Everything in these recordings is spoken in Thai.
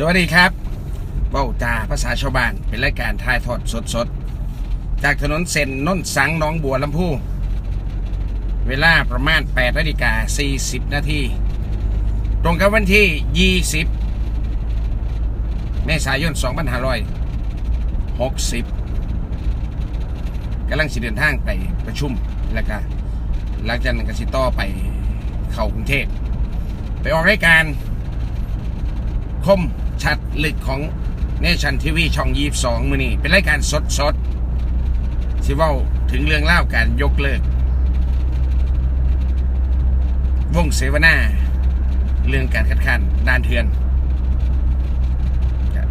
สวัสดีครับเบ้าจาภาษาชาวบ้าน เป็นรายการถ่ายทอดสดๆ จากถนนเส้นน้นสังน้องบัวลำพูเวลาประมาณ8นาฬิกา40 นาทีตรงกับวันที่ 20 เมษายน 2560กำลังสิเดินทางไปประชุมแล้วก็หลังจากนั้นก็สิต่อไปเข้ากรุงเทพไปออกรายการคม ชัดลึกของเนชั่นทีวีช่องยีสองมือนี่เป็นรายการสดสดๆสิว่าถึงเรื่องเล่าการยกเลิก วงเสวนา เรื่องการคัดค้านด้านเถือน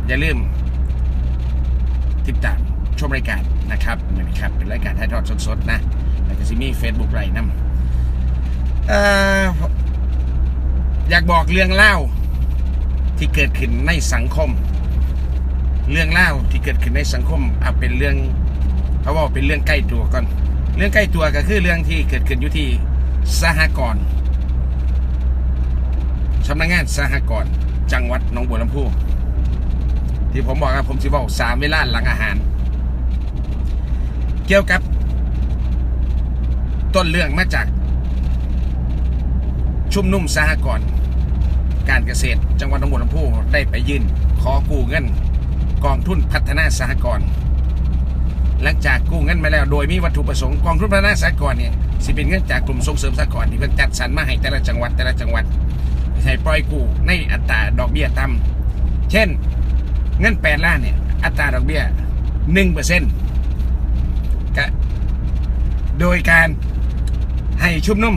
อย่าลืม ติดตามชมรายการนะครับเหมือนครับ เป็นรายการถ่ายทอดสดๆ นะ แล้วก็สิมีเฟซบุ๊กไรนำเอ่ออยากบอกเรื่องเล่า ที่เกิดขึ้นในสังคม เรื่องเล่าที่เกิดขึ้นในสังคมเอาเป็นเรื่องเขาว่าเป็นเรื่องใกล้ตัวก่อน เรื่องใกล้ตัวก็คือเรื่องที่เกิดขึ้นอยู่ที่สหกรณ์สำนักงานสหกรณ์จังหวัดหนองบัวลำพูที่ผมบอกครับผมสิบอกสามเวลาหลังอาหาร เกี่ยวกับ ต้นเรื่องมาจาก ชุมนุมสหกรณ์ การเกษตร จังหวัดหนองบัวลำพูได้ไปยื่นขอกู้เงินกองทุนพัฒนาสหกรณ์หลังจากกู้เงินมาแล้วโดยมีวัตถุประสงค์กองทุนพัฒนาสหกรณ์เนี่ยสิเป็นเงินจากกลุ่มส่งเสริมสหกรณ์ที่เพิ่นจัดสรรมาให้แต่ละจังหวัดแต่ละจังหวัดให้ปล่อยกู้ในอัตราดอกเบี้ยต่ำเช่น เงิน8ล้านเนี่ยอัตราดอกเบี้ย1เปอร์เซ็นต์โดยการให้ชุมนุม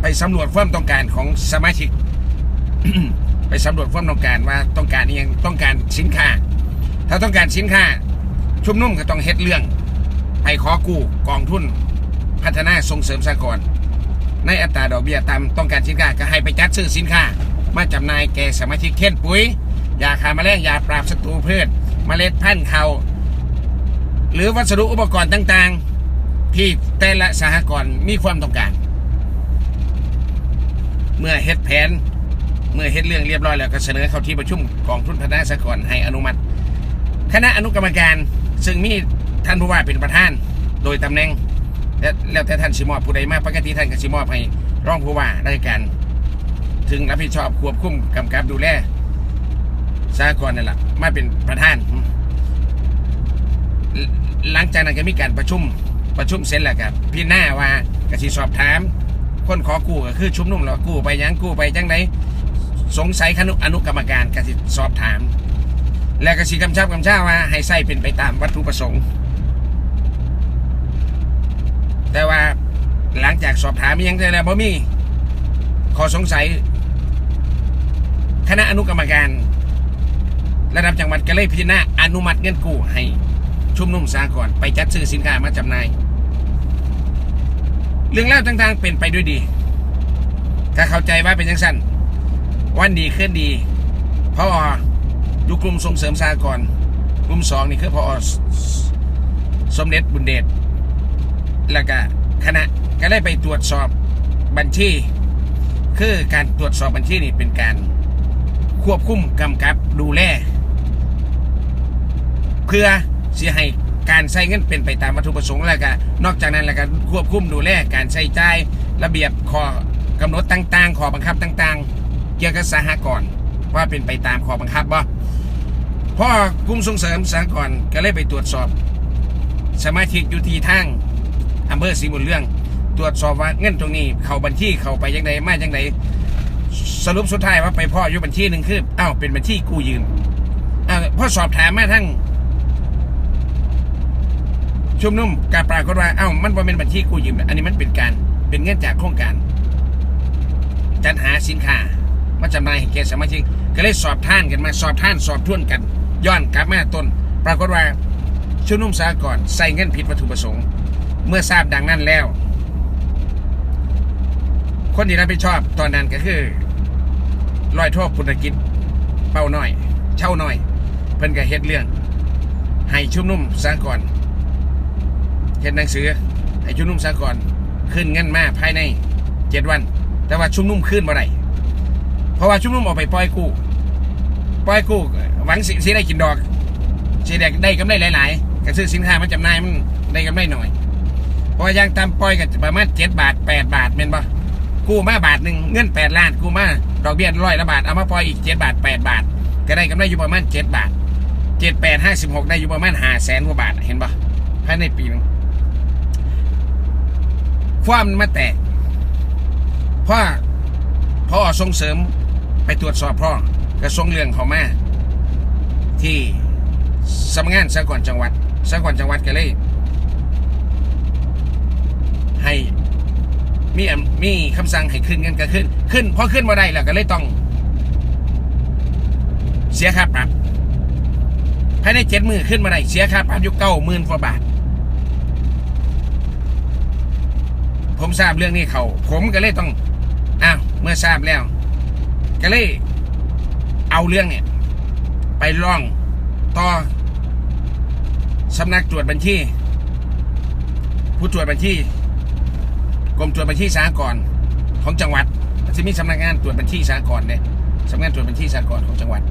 ไปสำรวจความต้องการของสมาชิก ไปสำรวจความต้องการว่าต้องการยังต้องการสินค้า ถ้าต้องการสินค้า ชุมนุมก็ต้องเฮ็ดเรื่องให้ขอกู้กองทุน พัฒนาส่งเสริมสหกรณ์ในอัตราดอกเบี้ยต่ำต้องการสินค้าก็ให้ไปจัดซื้อสินค้า มาจำหน่ายแก่สมาชิกเช่นปุ๋ยยาฆ่าแมลงยาปราบศัตรูพืชเมล็ดพันธุ์เขาวหรือวัสดุอุปกรณ์ต่างๆ ที่แต่ละสหกรณ์มีความต้องการ เมื่อเฮ็ดแผน เมื่อเฮ็ดเรื่องเรียบร้อยแล้วก็เสนอเข้าที่ประชุมกองทุนพัฒนาสหกรณ์ให้อนุมัติ คณะอนุกรรมการซึ่งมีท่านผู้ว่าเป็นประธานโดยตำแหน่งและแล้วแต่ท่านสิมอบผู้ใดมาปกติท่านก็สิมอบให้รองผู้ว่าราชการถึงรับผิดชอบควบคุมกำกับดูแลสหกรนั่นแหละมาเป็นประธาน หลังจากนั้นก็มีการประชุมประชุมเสร็จแล้วกับพี่หน้าว่ากสิสอบถาม คนขอกู้ก็คือชุมนุมแล้วกู้ไปยังกู้ไปจังได สงสัยคณะอนุกรรมการกสิสอบถาม แล้วก็สิกำชับกำชาว่าให้ใส่เป็นไปตามวัตถุประสงค์ แต่ว่าหลังจากสอบถามมีหยังได้แล้วบ่มีขอสงสัย คณะอนุกรรมการ ระดับจังหวัดก็เลยพิจารณาอนุมัติเงินกู้ให้ชุมนุมสากลไปจัดซื้อสินค้ามาจำหน่ายเรื่องเล่าต่างๆเป็นไปด้วยดี ถ้าเข้าใจว่าเป็นยังสั้น วันดีขึ้นดีพออยู่กลุ่มส่งเสริมสากลกลุ่มสองนี่คือพอสมเด็จบุญเดชแล้วก็คณะก็ได้ไปตรวจสอบบัญชี คือการตรวจสอบบัญชีนี่เป็นการควบคุมกำกับดูแลเพื่อเสียให้การใช้เงินเป็นไปตามวัตถุประสงค์แล้วก็นอกจากนั้นแล้วก็ควบคุมดูแลการใช้จ่ายระเบียบข้อกำหนดต่าง ๆ ข้อบังคับต่าง ๆ เกี่ยวกับสหกรณ์ว่าเป็นไปตามข้อบังคับบ่พอกลุ่มส่งเสริมสหกรณ์ก็เลยไปตรวจสอบ สมาชิกอยู่ที่ทางอำเภอศรีบุญเรื่อง ตรวจสอบว่าเงินตรงนี้ เข้าบัญชีเข้าไปยังไงมาจังไดสรุปสุดท้ายว่าไปพ่ออยู่บัญชีหนึ่งคืออ้าวเป็นบัญชีกู้ยืมอ้าวพอสอบถามมาทั้งชุมนุมการปรากฏว่าเอ้ามันบ่เป็นบัญชีกู้ยืมอันนี้มันเป็นการเป็นเงินจากโครงการ จัดหาสินค้า มาจำหน่ายให้แก่สมาชิกก็เลยสอบท่านกันมาสอบท่านสอบทวนกัน ย้อนกลับมาต้น ปรากฏว่าชุมนุมสากลใส่เงินผิดวัตถุประสงค์ เมื่อทราบดังนั้นแล้ว คนที่รับผิดชอบตอนนั้นก็คือร้อยโทษพุทธกิจเป้าน้อย เช่าน้อย เพิ่นก็เฮ็ดเรื่อง ให้ชุมนุมสากลเขียนหนังสือให้ชุมนุมสากลขึ้นเงินมาภายในเจ็ดวัน แต่ว่าชุมนุมขึ้นมาไรเพ ราะว่าชุมนุมออกไปปล่อยกู้ปล่อยกู้หวังสิได้กินดอกสิได้ได้กำไรหลายๆก็ซื้อสินค้ามาจำหน่ายมันได้กำไรหน่อย เพราะย่างตามปล่อยก็ประมาณเจ็ดบาทแปดบาทเป็นปะกู้มาบาทหนึ่งเงินแปดล้านกู้มาดอกเบี้ยร้อยละบาทเอามาปล่อยอีกเจ็ดบาทแปดบาท ก็ได้กำไรอยู่ประมาณเจ็ดบาทเจ็ดแปดห้าสิบหกได้อยู่ประมาณห้าแสนกว่าบาทเห็นปะภายในปีนึงความมันมาแตกเพราะพ่อส่งเสริม ไปตรวจสอบพ่อกระทรวงเรื่องเขามาที่สำนักงานสากลจังหวัดสากลจังหวัดก็เลย ให้มีมีคำสั่งให้ขึ้นกันก็ขึ้น ขึ้นพอขึ้นมาได้แล้วก็เลยต้อง เสียค่าปรับภายในเจ็ดมือขึ้นมาได้เสียค่าปรับอยู่เก้าหมื่นกว่าบาท ผมทราบเรื่องนี้เขา ผมก็เลยต้องอ้าวเมื่อทราบแล้ว ก็เลย เอาเรื่องเนี่ย ไปร้องต่อสำนักตรวจบัญชี ผู้ตรวจบัญชีกรมตรวจบัญชีสากลของจังหวัดจะมีสำนักงานตรวจบัญชีสากลเนี่ยสำนักงานตรวจบัญชีสากลของจังหวัด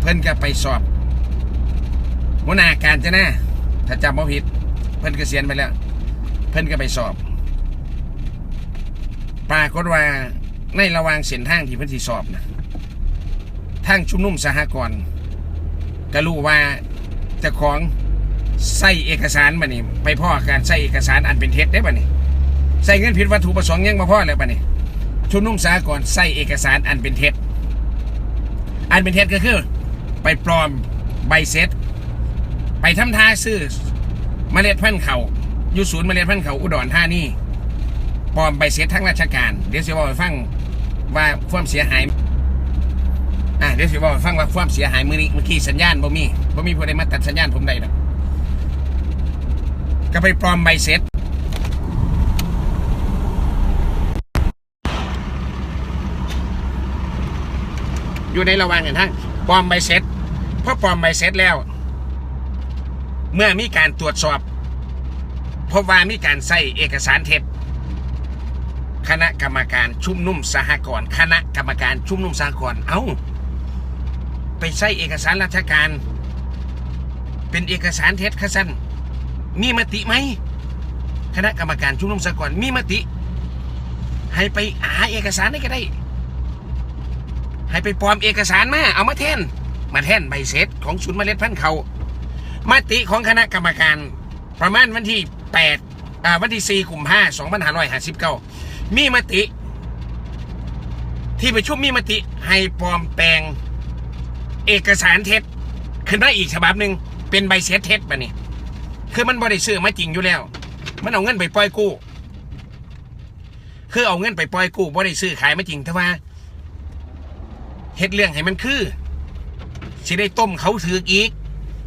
เพิ่นก็ไปสอบหัวหน้าการจะนะถ้าจำไม่ผิด เพิ่นเกษียณไปแล้ว เพิ่นก็ไปสอบ ปรากฏว่า ในระหว่างเส้นทางที่เพิ่นสิสอบนะทางชุมนุมสหกรณ์ก็รู้ว่าเจ้าของใส่เอกสารมานี่ไปพ่อการใส่เอกสารอันเป็นเท็จได้ป่ะนี่ใส่เงินผิดวัตถุประสงค์ยังมาพ่อเลยป่ะนี่ชุมนุมสหกรณ์ใส่เอกสารอันเป็นเท็จอันเป็นเท็จก็คือ ไปปลอมใบเสร็จไปทำท่าซื้อเมล็ดพันธุ์เขาอยู่ศูนย์เมล็ดพันธุ์เขาอุดรธานี ปลอมใบเสร็จทั้งราชการ เดี๋ยวจะบอกให้ฟังว่าความเสียหายอะเดี๋ยวสิบอกให้ฟังว่าความเสียหายมือนี้เมื่อกี้สัญญาณบ่มีบ่มีผู้ใดมาตัดสัญญาณผมได้ดอกก็ไปปลอมใบเสร็จอยู่ในระหว่างกันทั้งปลอมใบเสร็จพอปลอมใบเสร็จแล้ว เมื่อมีการตรวจสอบพบว่ามีการใส่เอกสารเท็จ คณะกรรมการชุมนุมสหกรณ์คณะกรรมการชุมนุมสหกรณ์เอ้าไปใช้เอกสารราชการ เป็นเอกสารเท็จคะสันมีมติไหมคณะกรรมการชุมนุมสหกรณ์มีมติ ให้ไปหาเอกสารได้ก็ได้ ให้ไปปลอมเอกสารมาเอามาแทนมาแทนใบเสร็จของศูนย์เมล็ดพันธุ์เขามติของคณะกรรมการประมาณวันที่8อ่าวันที่4กุมภาพันธ์2559 มีมติ ที่ประชุมมีมติให้ปลอมแปลง เอกสารเท็จขึ้นมาอีกฉบับหนึ่งเป็นใบเสร็จเท็จปะนี่ยคือมันบริซื้อมาจริงอยู่แล้ว มันเอาเงินไปปล่อยกู้ คือเอาเงินไปปล่อยกู้บริซื้อขายมาจริงแต่ว่าเฮ็ดเรื่องให้มันคือสิได้ต้มเขาถืออีก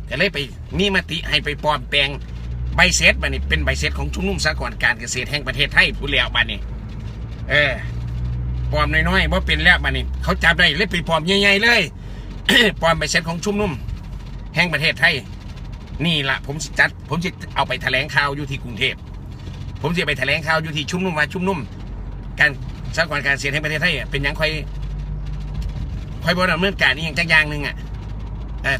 ก็เลยไปมีมติให้ไปปลอมแปลงใบเสร็จบัดนี้เป็นใบเสร็จของชุมนุมสหกรณ์การเกษตรแห่งประเทศไทยผู้แล้วบัดนี้ เออปลอมน้อยๆว่าเป็นแล้วบัดนี้เขาจับได้เลยไปปลอมใหญ่ๆเลยปลอมใบเสร็จของชุ่มนุ่ม แห่งประเทศไทยนี่ละผมจัด ผมจะเอาไปแถลงข่าวอยู่ที่กรุงเทพผมจะไปแถลงข่าวอยู่ที่ชุ่มนุ่มว่าชุ่มนุ่ม การสหกรการเกษตแห่งประเทศไทยเป็นยังค่อยค่อยบริดำเนินการนี่อย่างจักอย่างหนึ่งอะ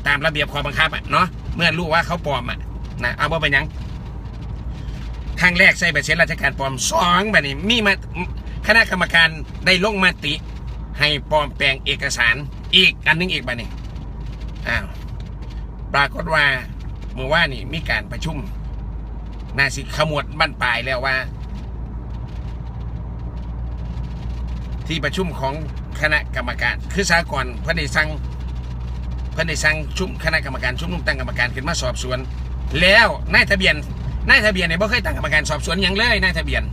ตามระเบียบข้อบังคับอะเนาะเมื่อรู้ว่าเขาปลอมอะนะเอาว่าเป็นยังครั้งแรกใส่ใบเสร็จราชการปลอมสองแบบนี้มีมา คณะกรรมการได้ลงมติ ให้ปลอมแปลงเอกสารอีกอันนึงอีกแบบนี้อ้าวปรากฏว่าเมื่อว่านนี่มีการประชุมนาสิขมวดบั้นปลายแล้วว่า ที่ประชุมของคณะกรรมการ คือสากลเพื่อนได้สั่งเพื่อนได้สั่งชุมคณะกรรมการชุมนุมตั้งกรรมการขึ้นมาสอบสวน แล้วนายทะเบียนนายทะเบียนเนี่ยบ่เคยตั้งกรรมการสอบสวนหยังเลยนายทะเบียน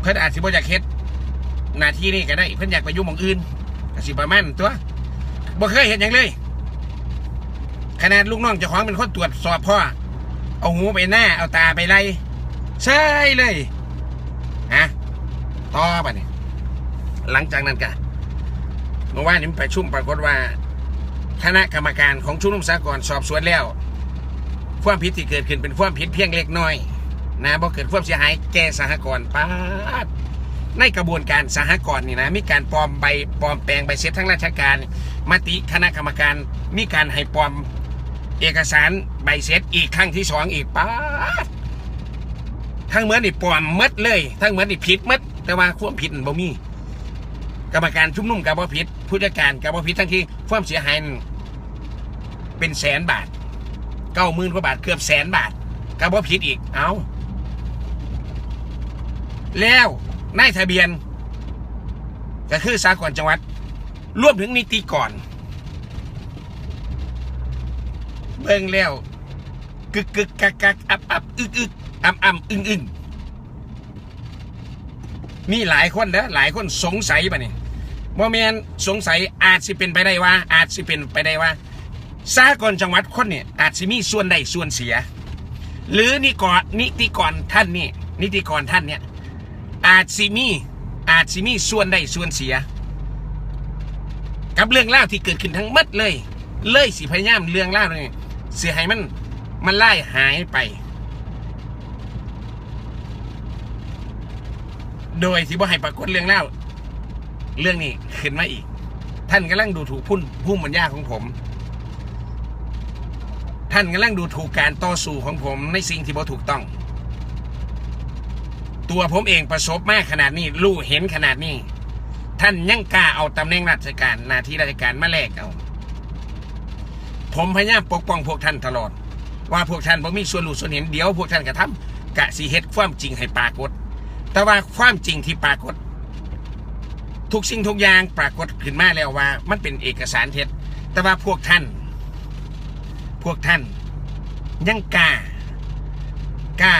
เพื่อนอาจสิบ่อยากเฮ็ดหน้าที่นี่ก็ได้ เพื่อนอยากไปยุ่งมองอื่นก็สิประมาณตัวบ่เคยเห็นอย่างเลย ขนาดลูกน้องเจ้าของเป็นคนตรวจสอบพ่อ เอาหูไปหน้า เอาตาไปไล่ใช่เลยฮะต่อไปเนี่ยหลังจากนั้นก็เมื่อวานนี้ไปชุ่มปรากฏว่าคณะกรรมการของชุมนุมสากลสอบสวนแล้ว ความผิดที่เกิดขึ้นเป็นความผิดเพียงเล็กน้อย นะบ่เกิดความเสียหายแก่สหกรณ์ป้าดในกระบวนการสหกรณ์นี่นะมีการปลอมใบปลอมแปลงใบเสร็จทั้งราชการมติคณะกรรมการมีการให้ปลอมเอกสารใบเสร็จอีกครั้งที่สองอีกป้าดทั้งเหมือนนี่ปลอมหมดเลย ทั้งเหมือนนี่ผิดหมดแต่ว่าความผิดบ่มี กรรมการชุมนุมกับบ่ผิดผู้จัดการกับบ่ผิดทั้งที่ความเสียหายเป็นแสนบาทเก้าหมื่นกว่าบาทเกือบแสนบาทกับบ่ผิดอีกเอา แล้วนายทะเบียน ก็คือสากลจังหวัด รวมถึงนิติกรเบิ่งแล้วกึกกึกกักกักอับอับอึกอึกอ่ำอ่ำอึ้งอึ้งมีหลายคนเด้อหลายคนสงสัยป่ะนี่โมเมนสงสัยอาจสิเป็นไปได้ว่า อาจสิเป็นไปได้ว่าสากลจังหวัดคนเนี่ยอาจสิมีส่วนใดส่วนเสีย หรือนิกรนิติกรท่านนี่นิติกรท่านเนี่ย อาจสิมีอาจสิมีส่วนใดส่วนเสีย กับเรื่องเล่าที่เกิดขึ้นทั้งหมดเลย เลยสิพยายามเรื่องเล่าวนี่เสียให้มันมันไล่หายไป โดยที่บ่ให้ปรากฏเรื่องเล่าเรื่องนี้ขึ้นมาอีก ท่านกำลังดูถูกพุ่นพุ่มบรรยาของผม ท่านกำลังดูถูกการต่อสู้ของผมในสิ่งที่บ่ถูกต้อง ตัวผมเองประสบมากขนาดนี้รู้เห็นขนาดนี้ ท่านยังกล้าเอาตำแหน่งราชการหน้าที่ราชการมาแลกเอาผมพยายามปกป้องพวกท่านตลอด ว่าพวกท่านบ่มีส่วนรู้ส่วนเห็นเดี๋ยวพวกท่านกระทำกะสีเฮ็ดความจริงให้ปรากฏ แต่ว่าความจริงที่ปรากฏ ทุกสิ่งทุกอย่างปรากฏขึ้นมาแล้วว่า มันเป็นเอกสารเท็จ แต่ว่าพวกท่าน พวกท่านยังกล้ากล้า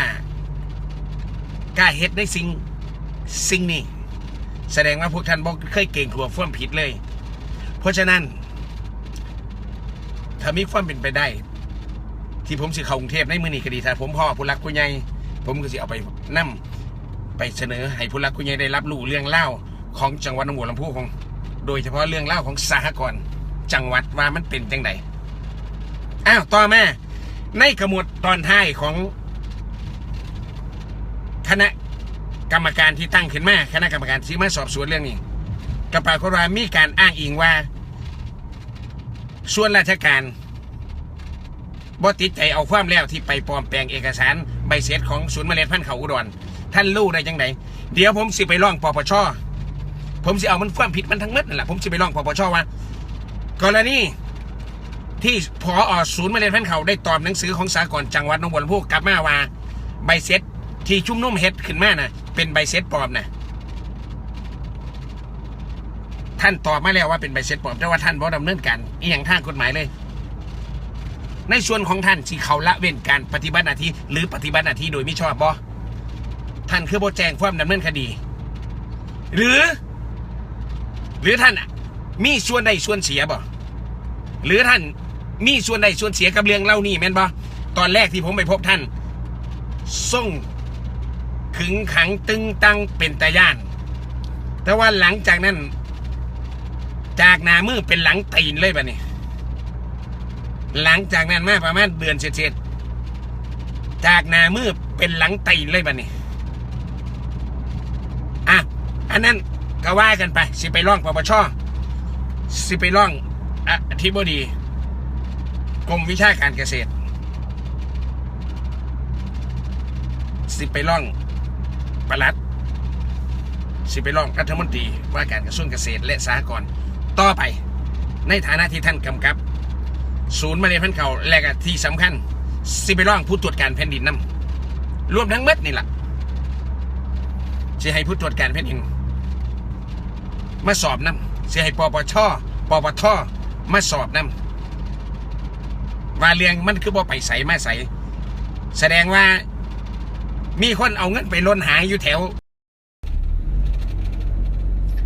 กล้าเฮ็ดในสิ่งสิ่งนี้ แสดงว่าพวกท่านบอกเคยเก่งขัวฟ้วมผิดเลย เพราะฉะนั้น ถ้ามีความเป็นไปได้ ที่ผมสิเข้ากรุงเทพในมือนี้ก็ดีถ้าผมพ่อผู้รักผู้ใหญ่ผมก็สิเอาไปนั่มไปเสนอให้ผู้รักผู้ใหญ่ได้รับรู้เรื่องเล่าของจังหวัดหนองบัวลำพูของ โดยเฉพาะเรื่องเล่าของสหกรณ์จังหวัดว่ามันเป็นจังไดอ้าวต่อมาในขมวดตอนท้ายของ คณะกรรมการที่ตั้งขึ้นมาคณะกรรมการที่มาสอบสวนเรื่องนี้ก็ปรากฏว่ามีการอ้างอิงว่า ส่วนราชการบ่ติดใจเอาความแล้วที่ไปปลอมแปลงเอกสารใบเสร็จของศูนย์เมล็ดพันธุ์เขาอุดรท่านรู้ได้ยังไงเดี๋ยวผมสิไปร้องปปชผมสิเอามันความผิดมันทั้งหมดนั่นแหละผมสิไปร้องปปชว่ากรณีที่พออศูนย์เมล็ดพันธุ์เขาได้ตอบหนังสือของสากลจังหวัดหนองบัวลำพูกลับมาว่าใบเสร็จ ที่ชุ่มนุมเฮ็ดขึ้นมาน่ะเป็นใบเสร็จปลอมน่ะท่านตอบมาแล้วว่าเป็นใบเสร็จปลอมแต่ว่าท่านบ่ดำเนินการอีหยังทางกฎหมายเลย ในส่วนของท่านที่เขาละเว้นการปฏิบัติหน้าที่หรือปฏิบัติหน้าที่โดยมิชอบบ่ท่านคือบ่แจ้งความดำเนินคดี หรือ หรือท่านมีส่วนใดส่วนเสียบ่หรือท่านมีส่วนใดส่วนเสียกับเรื่องเล่านี่แม่นบ่ตอนแรกที่ผมไปพบท่านส่ง ขึงขังตึงตังเป็นตาย่าน แต่ว่าหลังจากนั้น จากหนามือเป็นหลังตีนเลยบ่เนี่หลังจากนั้นมาประมาณเดือนเศษจากหนามือเป็นหลังตีนเลยบัดนี้อะอันนั้นก็ว่ากันไปสิไปร้องปปชสิไปร้องอธิบดีกรมวิชาการเกษตร สิไปร้อง ปลัด สิไปร้องรัฐมนตรีว่าการกระทรวงเกษตรและสหกรณ์ต่อไป ในฐานะที่ท่านกำกับ ศูนย์มาเรียนพันเขาและก็ที่สำคัญ สิไปร้องผู้ตรวจการแผ่นดินนำรวมทั้งเม็ดนี่แหละสิให้ผู้ตรวจการแผ่นดินมาสอบนำสิให้ปปชปปทมาสอบนำว่าเรื่องมันคือบ่ไปใสมาใสแสดงว่า มีคนเอาเงินไปล้นหายอยู่แถว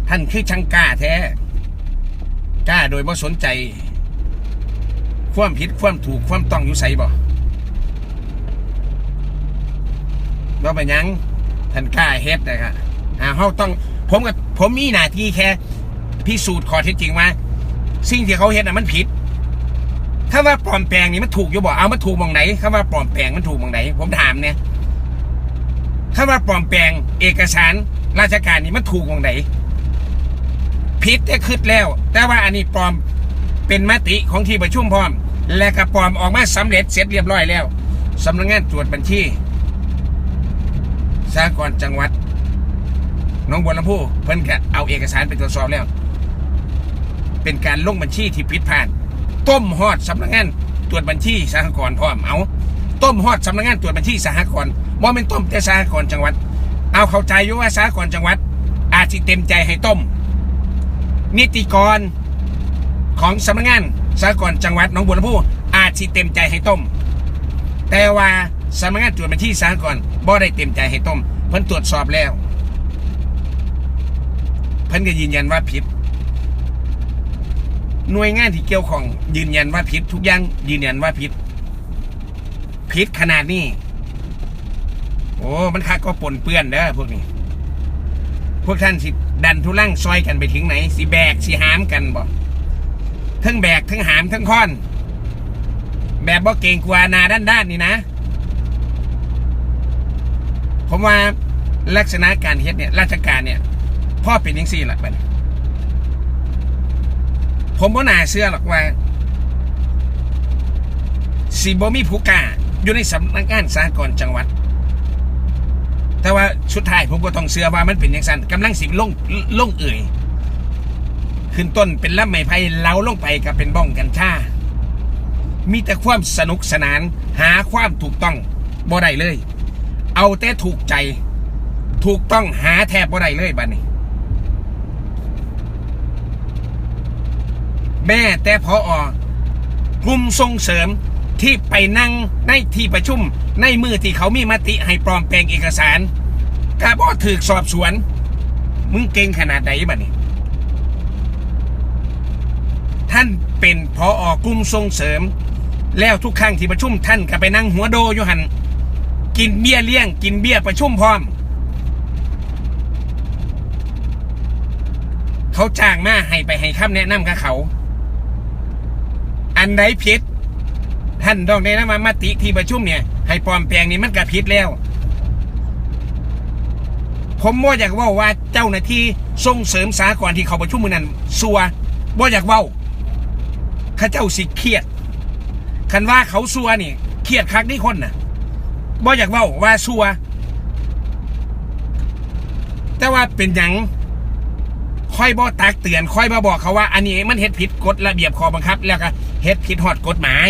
ท่านคือช่างกล้าแท้กล้าโดยไม่สนใจ ความผิดความถูกความต้องอยู่ใส่บ่ว่าไปนยังท่านกล้าเฮ็ดนะครับอ่าเขาต้องผมกับผมมีหน้าที่แค่ พิสูจน์ข้อเท็จจริงว่าสิ่งที่เขาเฮ็ดน่ะมันผิด ถ้าว่าปลอมแปลงนี่มันถูกอยู่บ่เอามันถูกมองไหนถ้าว่าปลอมแปลงมันถูกมองไหนผมถามเนี่ย ถ้าว่าปลอมแปลงเอกสารราชการนี่มันถูกวงไหนผิดได้คืดแล้ว แต่ว่าอันนี้ปลอมเป็นมติของที่ประชุมพร้อม และก็ปลอมออกมาสำเร็จเสร็จเรียบร้อยแล้วสำนักงานตรวจบัญชีสากรจังหวัดน้องบัวลำพูเพิ่นก็เอาเอกสารไปตรวจสอบแล้ว เป็นการลงบัญชีที่ผิดพลาดต้มฮอดสำนักงานตรวจบัญชีสหกรพร้อมเอา ต้มฮอดสำนักงานตรวจบัญชีสหกรณ์บ่เป็นต้มแต่สหกรณ์จังหวัด เอาเข้าใจอยู่ว่าสหกรณ์จังหวัด อาจสิเต็มใจให้ต้ม นิติกรของสำนักงานสหกรณ์จังหวัดหนองบัวลำพูอาจสิเต็มใจให้ต้ม แต่ว่าสำนักงานตรวจบัญชีสหกรณ์บ่ได้เต็มใจให้ต้มเพิ่นตรวจสอบแล้วเพิ่นก็ยืนยันว่าผิดหน่วยงานที่เกี่ยวของยืนยันว่าผิดทุกอย่างยืนยันว่าผิด ผิดขนาดนี้ โอ้ มันคักก็ปนเปื้อนเด้อพวกนี้ พวกท่านสิดันทุลังซอยกันไปถึงไหน สิแบกสิหามกันบ่ทั้งแบกทั้งหามทั้งค้อน แบบบ่เก่งกว่านาด้านด้านๆนี่นะ ผมว่าลักษณะการเฮ็ดเนี่ย ราชการเนี่ย พ่อเป็นยังสี่ละบัดนี้ผมบ่านาเชื่อหรอกว่าสีบ่มีผู้กล้า อยู่ในสำนักงานสากลจังหวัด แต่ว่าสุดท้ายผมก็ต้องเชื่อว่ามันเป็นอย่างนั้นกำลังสิลงลงเอ่ยขึ้นต้นเป็นลำไม้ไผ่เล้าลงไปก็เป็นบ้องกันชา มีแต่ความสนุกสนาน หาความถูกต้องบ่ได้เลย เอาแต่ถูกใจ ถูกต้องหาแทบบ่ได้เลยบัดนี้ แม่แต่พออกลุ่มส่งเสริม ที่ไปนั่งในที่ประชุม ในมือที่เขามีมติให้ปลอมแปลงเอกสารกาบอถือสอบสวน มึงเก่งขนาดไหนบัดนี้ ท่านเป็นพออกลุ่มส่งเสริม แล้วทุกครั้งที่ประชุมท่านก็ไปนั่งหัวโดอยู่หันกินเบี้ยเลี้ยง กินเบี้ยประชุมพร้อม เขาจ้างมาให้ไปให้คำแนะนำกับเขา อันใดผิด ท่านต้องได้นำมามติที่ประชุมเนี่ย ให้ปลอมแปลงนี่มันก็ผิดแล้ว ผมบ่อยากว่าว่าเจ้าหน้าที่ส่งเสริมสากลที่เขาประชุมมือนั้นสัวบ่อยากว่าข้าเจ้าสิเครียด คันว่าเขาสัวนี่เครียดคักนี่คนน่ะบ่อยากว่าว่าสัว แต่ว่าเป็นหยังค่อยบ่ตักเตือนค่อยมาบอกเขาว่า อันนี้มันเฮ็ดผิดกฎระเบียบข้อบังคับ แล้วก็เฮ็ดผิดหอดกฎหมาย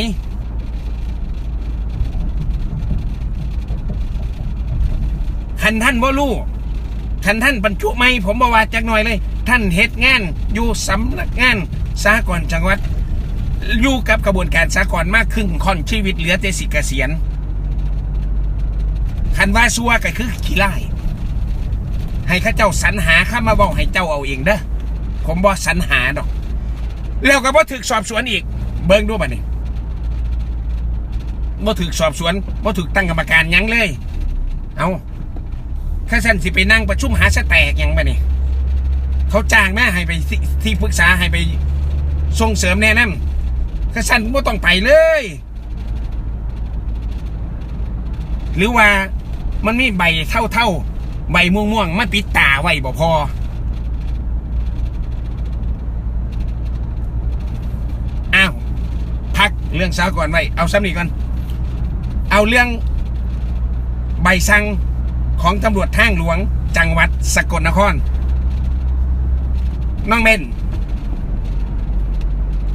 คันท่านบ่รู้คันท่านบรรจุไม่ผมบอกว่าจักหน่อยเลย ท่านเฮ็ดงานอยู่สำนักงานสากลจังหวัดอยู่กับกระบวนการสากลมากครึ่งค่อนชีวิตเหลือแต่สิเกษียณคันว่าซัวก็คือขี้ไล่ให้ข้าเจ้าสรรหาข้ามาบอกให้เจ้าเอาเองเด้อผมบอกสรรหาดอก แล้วก็บ่ถึกสอบสวนอีก เบิ่งดูบัดนี้บ่ถึกสอบสวนบ่ถึกตั้งกรรมการยังเลย เอา ข้าสันสิไปนั่งประชุมหาสแตกยังบัดนี้เขาจ้างแมาให้ไปที่ปรึกษาให้ไปส่งเสริมแนะนำข้าสันบ่ต้องไปเลย หรือว่ามันมีใบเท่าเท่าๆใบม่วงม่วงๆมาปิดตาไว้บ่พออ้าวพักเรื่องสาวก่อนไว้ เอาซ้ำนี่ก่อน เอาเรื่องใบสั่ง ของตำรวจทางหลวง จังหวัดสกลนคร น้องเม่น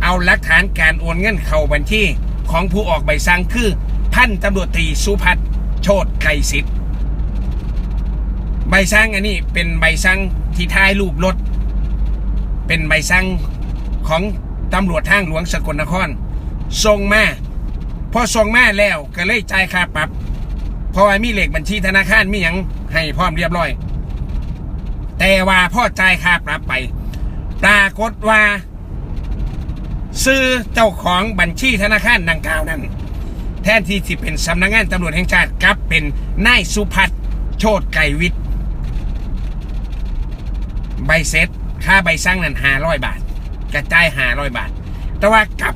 เอาหลักฐานการโอนเงินเข้าบัญชีของผู้ออกใบสั่งคือพันตำรวจตรีสุพัฒน์โชตไกรสิทธิ์ใบสั่งอันนี้เป็นใบสั่งที่ท้ายรูปรถ เป็นใบสั่งของตำรวจทางหลวงสกลนครส่งมาพอส่งมาแล้วก็เลยจ่ายค่าปรับ เพราะว่ามีเลขบัญชีธนาคารมีหยังให้พร้อมเรียบร้อย แต่ว่าพ่อจ่ายค่าปรับไป ปรากฏว่า ซื้อเจ้าของบัญชีธนาคารดังกล่าวนั้น แทนที่ที่เป็นสำนักงานตำรวจแห่งชาติกลับเป็นนายสุพัฒน์โชตไกรวิทย์ใบเสร็จค่าใบสั่งนั้นห้าร้อยบาท กระจายห้าร้อยบาท แต่ว่ากลับ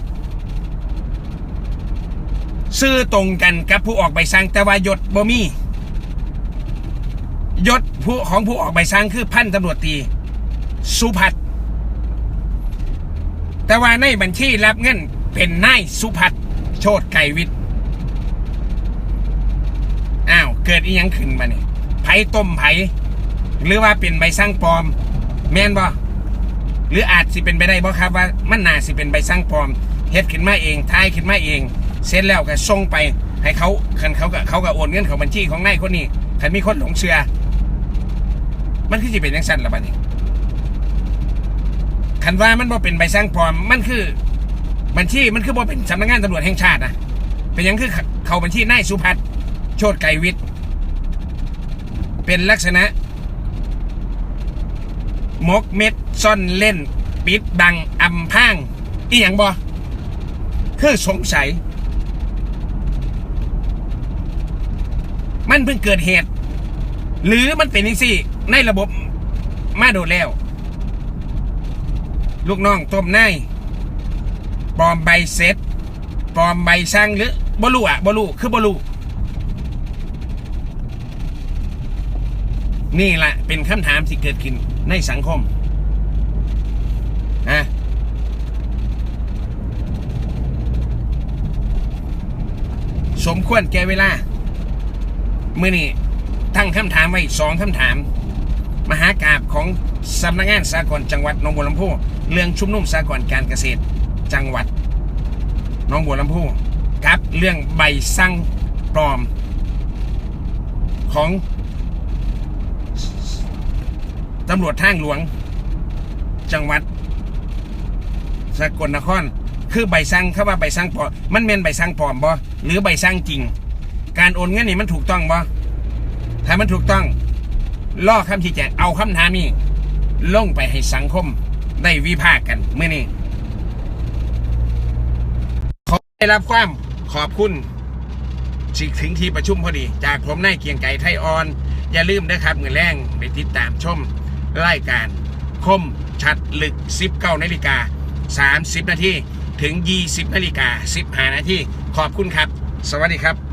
ซื้อตรงกันกับผู้ออกใบสั่งแต่ว่ายศบ่มียศผู้ของผู้ออกใบสั่งคือพันตำรวจตรีสุพัฒน์แต่ว่าในบัญชีรับเงินเป็นนายสุพัฒน์โชดไก่วิทย์อ้าว เกิดอีหยังขึ้นมาเนี่ยไผ่ต้มไผ่หรือว่าเป็นใบสั่งปลอม แม่นบ่หรืออาจสิเป็นไปได้บ่ครับว่ามันน่าสิเป็นใบสั่งปลอมเฮ็ดขึ้นมาเองทายขึ้นมาเอง เสร็จแล้วก็ส่งไปให้เขาคันเขาก็เขาก็โอนเงินเขาบัญชีของนายคนนี้คันมีคนหลงเชื่อ มันคือสิเป็นจังซั่นละบัดนี้คันว่ามันบ่เป็นใบสั่งปลอมมันคือบัญชีมันคือบ่เป็นสำนักงานตำรวจแห่งชาตินะเป็นยังคือเขาบัญชีนายสุพัฒน์โชดไกรวิทย์เป็นลักษณะมกเม็ดซ่อนเล่น ปิดบังอำพรางอีหยังบ่คือสงสัย มันเพิ่งเกิดเหตุ หรือมันเป็นอีกสิในระบบมาโดดแล้ว ลูกน้องต้มนายปลอมใบเสร็จปลอมใบสั่งหรือบลูอะบลูคือบลูนี่แหละเป็นคำถามที่เกิดขึ้นในสังคมนะสมควรแก่เวลา เมื่อนี้ตั้งคำถามไว้สองคำถาม มหากราบของสำนักงานสากลจังหวัดหนองบัวลำพูเรื่องชุมนุมสากลการเกษตร จังหวัดหนองบัวลำพูกับเรื่องใบสั่งปลอม ของตำรวจทางหลวง จังหวัด สกลนคร คือใบสั่งเขาว่าใบสั่งปลอมมันเป็นใบสั่งปลอมบ่หรือใบสั่งจริง การโอนเงินนี่มันถูกต้องบ่ถ้ามันถูกต้องล่อคำชี้แจงเอาคำถามนี้ลงไปให้สังคมได้วิพากษ์กันเมื่อนี้ขอได้รับความขอบคุณสิถึงที่ประชุมพอดี จากผมนายเกียงไก่ไทยออน อย่าลืมนะครับเงินแรงไปติดตามชมรายการคมชัดลึก 19นาฬิกา 30 นาทีถึง 20นาฬิกา 15 นาทีขอบคุณครับ สวัสดีครับ